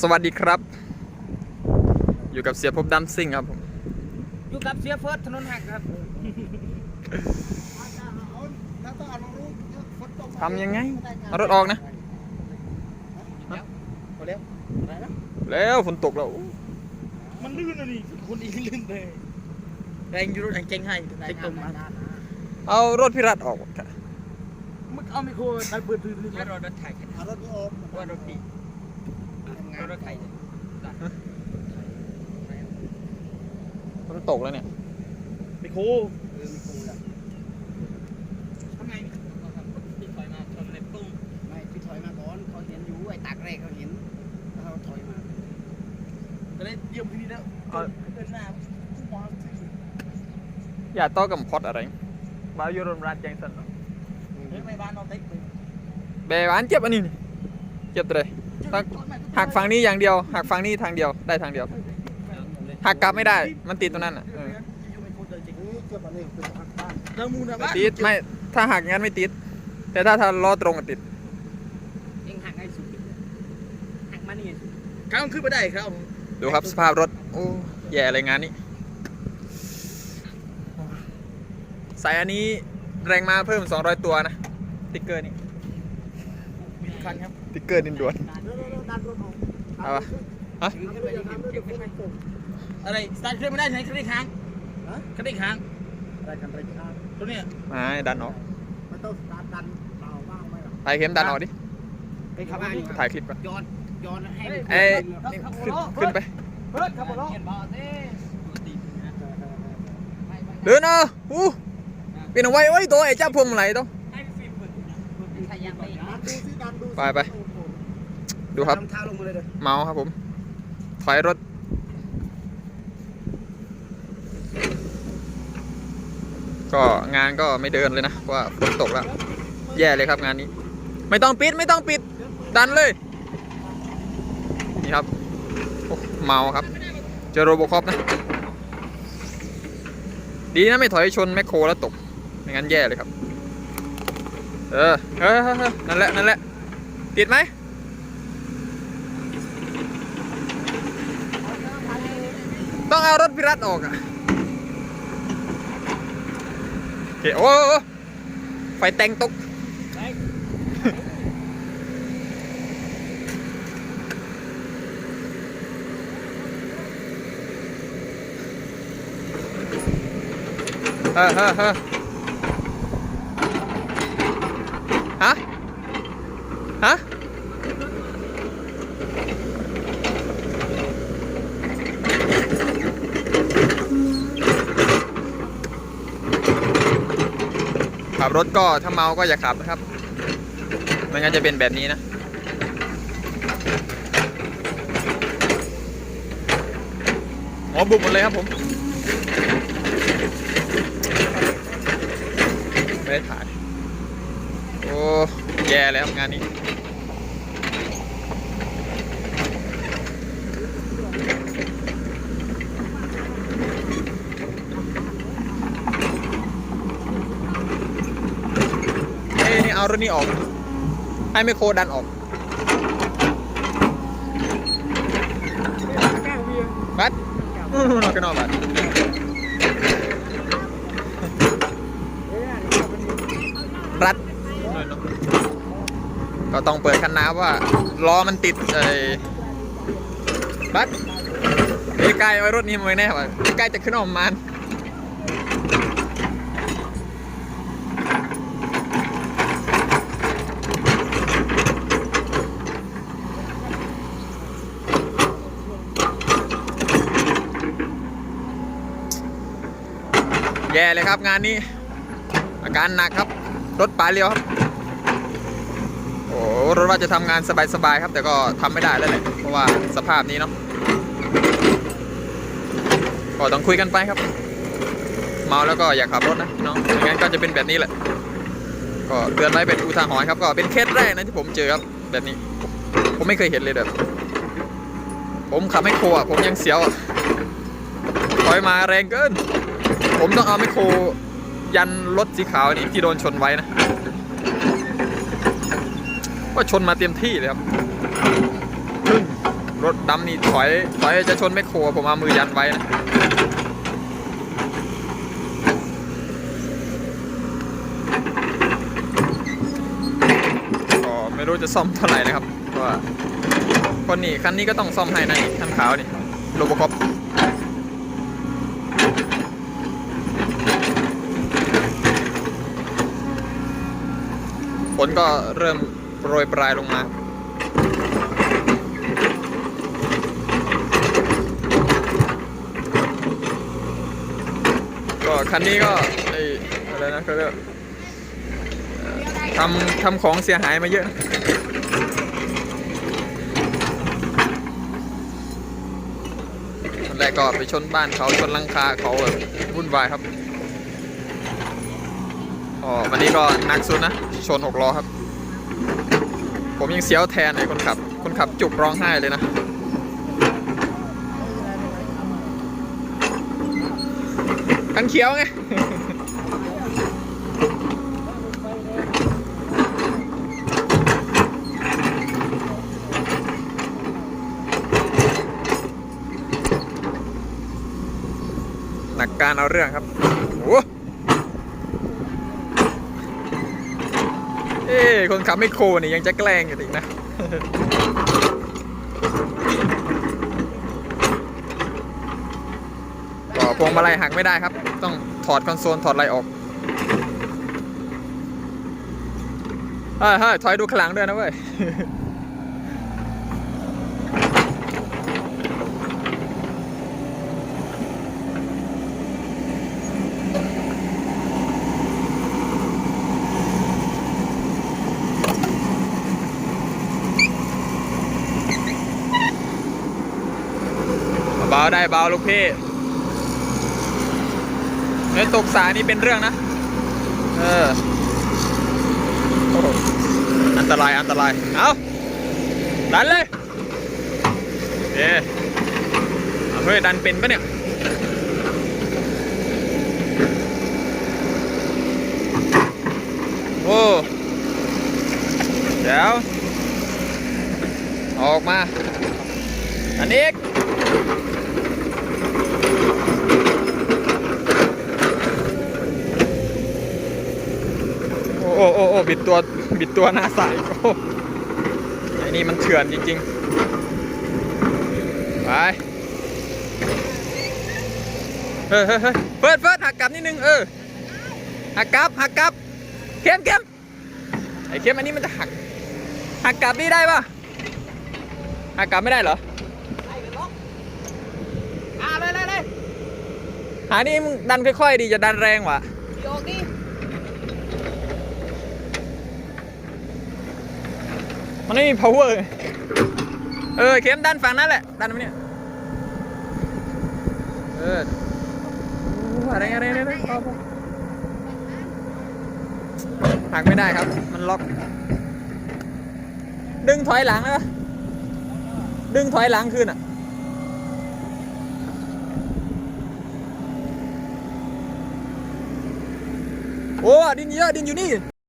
สวัสดีครับ อยู่กับเสียภพบดัมซิ่งครับผมอยู่กับเสียเฟิร์สถนนหักครับ ทำยังไงเอารถออกนะพอแล้วอะไรนะแล้วฝนตกแล้วมันลื่นอะดิคนอีกลื่นเลยแรงอยูรถแรงเจ๊งให้เจ๊งตรงมาเอารถพิรัตออกค่ะมึงเอาไมโครตัดเปิดพื้นพื้นรถรถไถเอารถนี้ออกว่ารถดี รถไถฝนตกแล้วเนี่ยไมโครเออมีครูละทำไงพี่ถอยมาชนเลยปุ้งไม่พี่ถอยมาก่อนเขาเห็นอยู่ไอ้ตักแรกเขาเห็นแล้วเขาถอยมาก็เลยเยี่ยมพี่แล้วเดินหน้าผู้มองอย่าต้อกับพอดอะไรมาอยู่รถรัดแจงสันเนาะเฮ้ยไม่บ้านเราติ๊กไปเบหวานเจ็บอันนี้นี่เจ็บเลย หักฝั่งนี้อย่างเดียว หักฝั่งนี้ทางเดียวได้ทางเดียว หักกลับไม่ได้มันติดตรงนั้นอะเออนี่เจ็บอันนี้เป็นหักบ้านเดินมูนะบ้านติดไม่ถ้าหักงั้นไม่ติด แต่ถ้าถ้าล้อตรงอะติดเองหักให้สุดหักมานี่ข้ามขึ้นไปได้ครับ ดูครับสภาพรถโอ้แย่เลยงานนี้สายอันนี้แรงมาเพิ่ม 200 ตัวนะสติ๊กเกอร์นี่มีคันครับสติ๊กเกอร์ดินด่วน เร็วๆดันรถออกเอาปะฮะยืนขึ้นไปยืนขึ้นไปยืนขึ้นไปอะไรสตาร์ทเครื่องไม่ได้ไหนเครื่องค้างฮะเครื่องค้างอะไรกันอะไรกันตัวเนี้ยไม่ดันออกไม่ต้องสตาร์ทดันเปล่าบ้างไหมล่ะถ่ายเข็มดันออกดิไปขับมาถ่ายคลิปก่อนย้อนย้อนให้เอ้ยนี่ขึ้นขึ้นไปเฮ้ยขับรถเห็นบ่เต้เดินเอาอู้เป็นเอาไว้ไว้ตัวไอ้เจ้าพวงมาลัยตัวให้ฟิล์มเปิดดันดูสิดันดูไปไป ดูครับ เท้าลงมาเลยเด้อเมาครับผม ถอยรถ ก็งานก็ไม่เดินเลยนะเพราะว่าฝนตกแล้ว แย่เลยครับงานนี้ ไม่ต้องปิดไม่ต้องปิด ดันเลย นี่ครับโอ้เมาครับ เจอโรบคอปนะ ดีนะไม่ถอยชนแมคโครแล้วตก ไม่งั้นแย่เลยครับ เออ เออเออเออนั่นแหละ นั่นแหละ ติดไหม ต้องเอารถพิรัตออกอะโอเคโอ้โอ้โอ้ไฟแต่งตก เฮ้อเฮ้อเฮ้อฮะ ฮะ ขับรถก็ถ้าเมาก็อย่าขับนะครับ ไม่งั้นจะเป็นแบบนี้นะหัวบุบหมดเลยครับผมไม่ได้ถ่าย โอ้ แย่แล้วงานนี้ เอารถนี้ออก ให้ไมโครดันออกบัดนู่นๆกันออกบัดรัดก็ต้องเปิดคันน้ำว่าล้อมันติดไอ้บัดไอ้กล้เอารถนี้มาไว้แน่ว่ะใกล้จะขึ้นออกมา แย่เลยครับงานนี้ อาการหนักครับ รถป่าเลี้ยวครับ โอ้รถว่าจะทำงานสบายๆครับ แต่ก็ทำไม่ได้แล้วแหละเพราะว่าสภาพนี้เนาะก็ต้องคุยกันไปครับ เมาแล้วก็อย่าขับรถนะน้องไม่งั้นก็จะเป็นแบบนี้แหละ ก็เตือนไว้เป็นอุทาหรณ์ครับ ก็เป็นเคสแรกนะที่ผมเจอครับ แบบนี้ ผมไม่เคยเห็นเลยแบบ ผมขับไม่โครอะผมยังเสียวอะ อยมาแรงเกิน ผมต้องเอาไมโครยันรถสีขาวนี่ที่โดนชนไว้นะ ก็ชนมาเต็มที่เลยครับปึ้งรถดำนี่ถอยถอยจะชนไมโครผมเอามือยันไว้นะก็ไม่รู้จะซ่อมเท่าไหร่นะครับเพราะว่าคนนี้คันนี้ก็ต้องซ่อมให้นะนี่คันขาวนี่โรบคอป นก็เริ่มโปรยปลายลงมาก็คันนี้ก็ไออะไรนะเขาเรียกทำทำของเสียหายมาเยอะนะตอนแรกก็ไปชนบ้านเขาชนหลังคาเขาแบบวุ่นวายครับอ๋อวันนี้ก็หนักสุดนะ ชนหกล้อครับ ผมยังเสียวแทนเลยคนขับ คนขับจุกร้องไห้เลยนะ คันเขียวไงหนักการเอาเรื่องครับโอ้เอ้ คนขับไม่โครนี่ยังจะแกล้งอยู่อีกนะก็พวงมาลัยหักไม่ได้ครับ ต้องถอดคอนโซลถอดอะไรออกเฮ้ยเฮ้ยถอยดูข้างหลังด้วยนะเว้ย ได้เบาลูกพี่เนื้อตกสายนี่เป็นเรื่องนะ เออ อันตรายอันตราย เอาดันเลยเอ๊เอาเฮ้ยดันเป็นปะเนี่ยโอ้เดี๋ยว ออกมา อันนี้ อีกโอ้โอ้โอ้โอ้บิดตัวบิดตัวหน้าใสโอ้ไอ้นี่มันเถื่อนจริงๆ ไป เฮ้ยเฮ้ยเฮ้ยเฟิร์ดเฟิร์ดหักกลับนิดนึง เออ หักกลับ หักกลับ เข้มเข้มไอ้เข้มอันนี้มันจะหัก หักกลับนี่ได้ปะหักกลับไม่ได้เหรออ่าเลยเลยเลยหานี่มึงดันค่อยๆดีจะดันแรงวะดีออกดิ มันไม่มี power เออเข้มดันฝั่งนั้นแหละดันมาเนี่ยเอออะไรอะไรอะไรอะไรพอพอหักไม่ได้ครับ มันล็อก ดึงถอยหลังนะดึงถอยหลังคืนอะโอ้ดินเยอะดินอยู่นี่